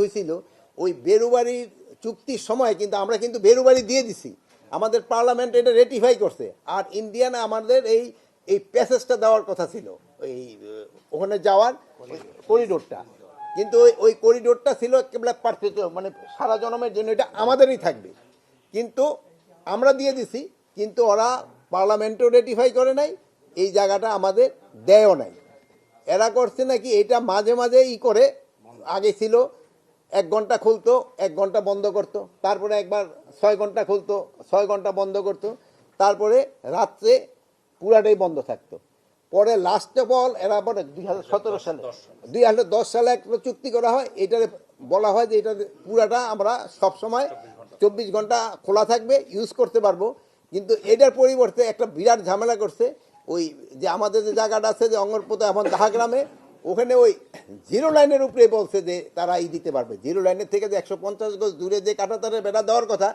হয়েছিল, ওই বেরুবাড়ির চুক্তির সময় কিন্তু আমরা কিন্তু বেরুবাড়ি দিয়ে দিছি। আমাদের পার্লামেন্ট এটা রেটিফাই করছে। আর ইন্ডিয়ান আমাদের এই এই প্যাসেজটা দেওয়ার কথা ছিল। ওই ওখানে যাওয়ার করিডোরটা। কিন্তু ওই ওই করিডোরটা ছিল একেবারে পারফেক্ট মানে সারা জনমের জন্য এটা আমাদেরই থাকবে। কিন্তু আমরা দিয়ে দিছি, কিন্তু ওরা পার্লামেন্টও রেটিফাই করে নাই, এই জায়গাটা আমাদের দেয়ও নাই। এরা করছে নাকি, এটা মাঝে মাঝে ই করে, আগে ছিল এক ঘণ্টা খুলতো এক ঘণ্টা বন্ধ করতো তারপরে একবার ছয় ঘণ্টা খুলতো ছয় ঘণ্টা বন্ধ করতো তারপরে রাত্রে পুরাটাই বন্ধ থাকতো। পরে লাস্ট অফ অল এরা পরে দুই হাজার সতেরো সালে দুই হাজার দশ সালে একটা চুক্তি করা হয় এটারে বলা হয় যে এটা পুরাটা আমরা সব সময় চব্বিশ ঘণ্টা খোলা থাকবে ইউজ করতে পারব। কিন্তু এটার পরিবর্তে একটা বিরাট ঝামেলা করছে ওই যে আমাদের যে জায়গাটা আছে যে অঙ্গরপোতা এখন দাহাগ্রামে ওখানে ওই জিরো লাইনের উপরে বলছে যে তারা এই দিতে পারবে। জিরো লাইনের থেকে যে একশো পঞ্চাশ গজ দূরে যে কাঁটাতারের বেড়া দেওয়ার কথা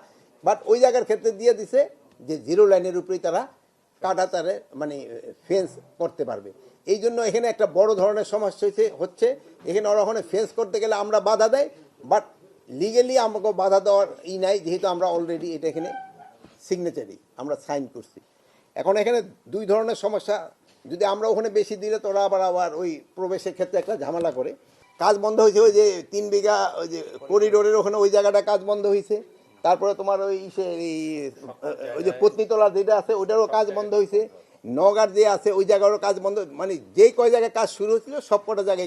বাট ওই জায়গার ক্ষেত্রে দিয়ে দিছে যে জিরো লাইনের উপরেই তারা কাঁটাতারে মানে ফেন্স করতে পারবে। এই জন্য এখানে একটা বড় ধরনের সমস্যা হয়েছে, হচ্ছে এখানে ওরা ওখানে ফেন্স করতে গেলে আমরা বাধা দেয় বাট লিগেলি আমাকে বাধা দেওয়ার ই নাই, যেহেতু আমরা অলরেডি এটা এখানে সিগনেচারি আমরা সাইন করছি। এখন এখানে দুই ধরনের সমস্যা যদি আমরা ওখানে বেশি দিলে তোরা আবার আবার ওই প্রবেশের ক্ষেত্রে একটা ঝামেলা করে। কাজ বন্ধ হয়েছে ওই যে তিন বিঘা ওই যে করিডোরের ওখানে ওই জায়গাটা কাজ বন্ধ হয়েছে। তারপরে তোমার ওই ইসে এই ওই যে পত্নীতলা যেটা আছে ওটারও কাজ বন্ধ হয়েছে। নগার যে আছে ওই জায়গারও কাজ বন্ধ। মানে যেই কয় জায়গায় কাজ শুরু হয়েছিল সব কটা জায়গায়